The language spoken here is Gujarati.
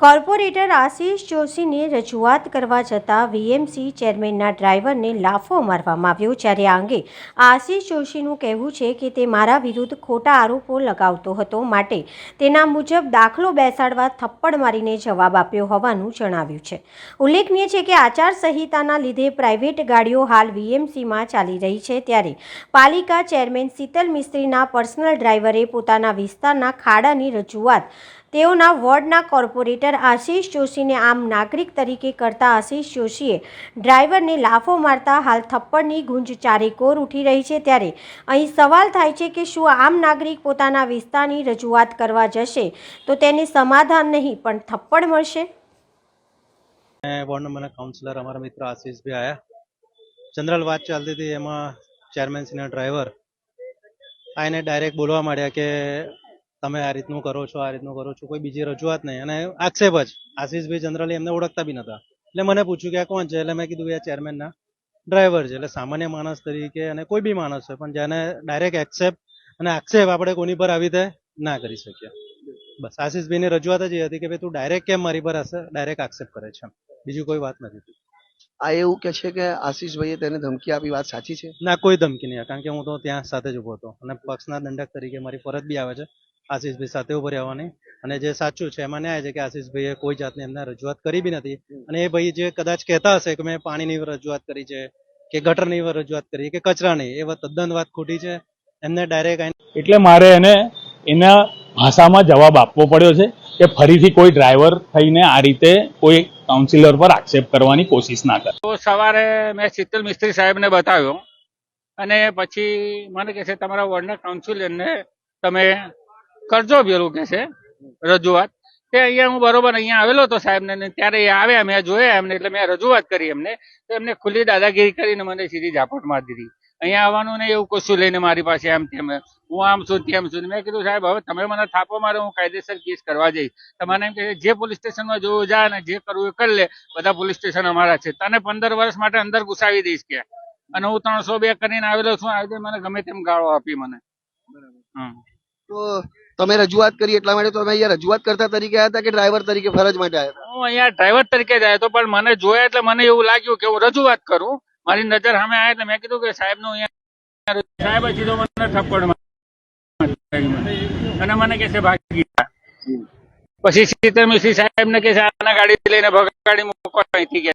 કોર્પોરેટર આશિષ જોશીને રજૂઆત કરવા જતાં વીએમસી ચેરમેનના ડ્રાઈવરને લાફો મારવામાં આવ્યો જ્યારે આ અંગે આશિષ જોશીનું કહેવું છે કે તે મારા વિરુદ્ધ ખોટા આરોપો લગાવતો હતો માટે તેના મુજબ દાખલો બેસાડવા થપ્પડ મારીને જવાબ આપ્યો હોવાનું જણાવ્યું છે. ઉલ્લેખનીય છે કે આચારસંહિતાના લીધે પ્રાઇવેટ ગાડીઓ હાલ વીએમસીમાં ચાલી રહી છે ત્યારે પાલિકા ચેરમેન શીતલ મિસ્ત્રીના પર્સનલ ડ્રાઈવરે પોતાના વિસ્તારના ખાડાની રજૂઆત તેઓના વોર્ડના કોર્પોરેટર આશિષ જોશીને આમ નાગરિક તરીકે કરતા આશિષ જોશીએ ડ્રાઈવરને લાફો મારતા હાલ થપ્પડની ગુંજ ચારેકોર ઉઠી રહી છે ત્યારે અહીં સવાલ થાય છે કે શું આમ નાગરિક પોતાના વિસ્તારની રજૂઆત કરવા જશે? તો તેને સમાધાન નહીં, પણ થપ્પડ મળશે. વોર્ડ નંબરના કાઉન્સિલર અમારા મિત્ર આશીષભાઈ આયા. જનરલ વાત ચાલતી હતી એમાં ચેરમેનસીના ડ્રાઈવર એને ડાયરેક્ટ બોલવા માંડ્યા કે તમે આ રીતનું કરો છો આ રીતનું કરો છો કોઈ બીજી રજૂઆત નહીં. અને આક્ષેપ જ આશીષભાઈ જનરલી એમને ઓળખતા બી નતા. એટલે મને પૂછ્યું કે આ કોણ છે? એટલે મેં કીધું એ ચેરમેનના ડ્રાઈવર છે. એટલે સામાન્ય માણસ તરીકે અને કોઈ બી માણસ છે પણ જેને ડાયરેક્ટ એક્સેપ્ટ અને આક્ષેપ આપણે કોની પર આવી રીતે ના કરી શકીએ. બસ આશીષભાઈની રજૂઆત જ એ હતી કે ભાઈ તું ડાયરેક્ટ કેમ મારી પર હશે ડાયરેક્ટ આક્ષેપ કરે છે બીજું કોઈ વાત નથી. આ એવું કે છે કે આશીષભાઈએ તેને ધમકી આપી વાત સાચી છે? ના કોઈ ધમકી નહીં. કારણ કે હું તો ત્યાં સાથે જ ઊભો હતો. અને પક્ષના દંડક તરીકે મારી ફરજ બી આવે છે. આશીષભાઈ સાથે ઊભો રહેવાની. અને જે સાચું છે એમાં ન્યાય છે કે આશીષભાઈએ કોઈ જાતની એમને રજૂઆત કરી બી નથી. અને એ ભાઈ જે કદાચ કહેતા હશે કે મેં પાણીની રજૂઆત કરી છે કે ગટરની રજૂઆત કરી કે કચરાની એ વાત તદ્દન વાત ખોટી છે. એમને ડાયરેક્ટ એટલે મારે એને એના ભાષામાં જવાબ આપવો પડ્યો છે કે ફરીથી કોઈ ડ્રાઈવર થઈને આ રીતે કોઈ કાઉન્સિલર પર આક્ષેપ કરવાની કોશિશ ના કરે. તો સવારે મેં શીતલ મિસ્ત્રી સાહેબને બતાવ્યો. અને પછી મને કહે છે તમારા વોર્ડના કાઉન્સિલરને તમે કરજો પેલું કે છે. રજૂઆત. તે અહીંયા હું બરોબર અહીંયા આવેલો હતો સાહેબને ને ત્યારે એ આવ્યા મેં જોયા એમને એટલે મેં રજૂઆત કરી એમને. તો એમને ખુલ્લી દાદાગીરી કરીને મને સીધી ઝાપટ મારી દીધી. અહીંયા આવવાનું ને એવું કશું લઈને મારી પાસે આમ તેમ. હું આમ છું તેમ છું. મેં કીધું સાહેબ હવે તમે મને થાપો મારે હું કાયદેસર કેસ કરવા જઈશ. તમારે એમ કે જે પોલીસ સ્ટેશનમાં જોવું જા ને જે કરવું એ કરી લે. બધા પોલીસ સ્ટેશન અમારા છે. તને પંદર વર્ષ માટે અંદર ઘુસાવી દઈશ કે. અને હું ત્રણસો બે કરીને આવેલો છું. આવી રીતે મને ગમે તેમ ગાળો આપી મને. બરાબર. હમ. તો તમે રજૂઆત કરી એટલા માટે તમે અહીંયા રજૂઆત કરતા તરીકે આવ્યા હતા કે ડ્રાઈવર તરીકે ફરજ માટે આવ્યા હતા? હું અહીંયા ડ્રાઈવર તરીકે જ આવ્યો હતો પણ મને જોયા એટલે મને એવું લાગ્યું કે હું રજૂઆત કરું. મારી નજર સામે આવે એટલે મેં કીધું કે સાહેબનું અહીંયા સાહેબ સીધો મને થપ્પડ અને મને કે છે ભાગી જા. પછી સીતર મિશ્રી સાહેબ ને કે આના ગાડી લઈને ભગાડી મૂકો અહીંથી કે.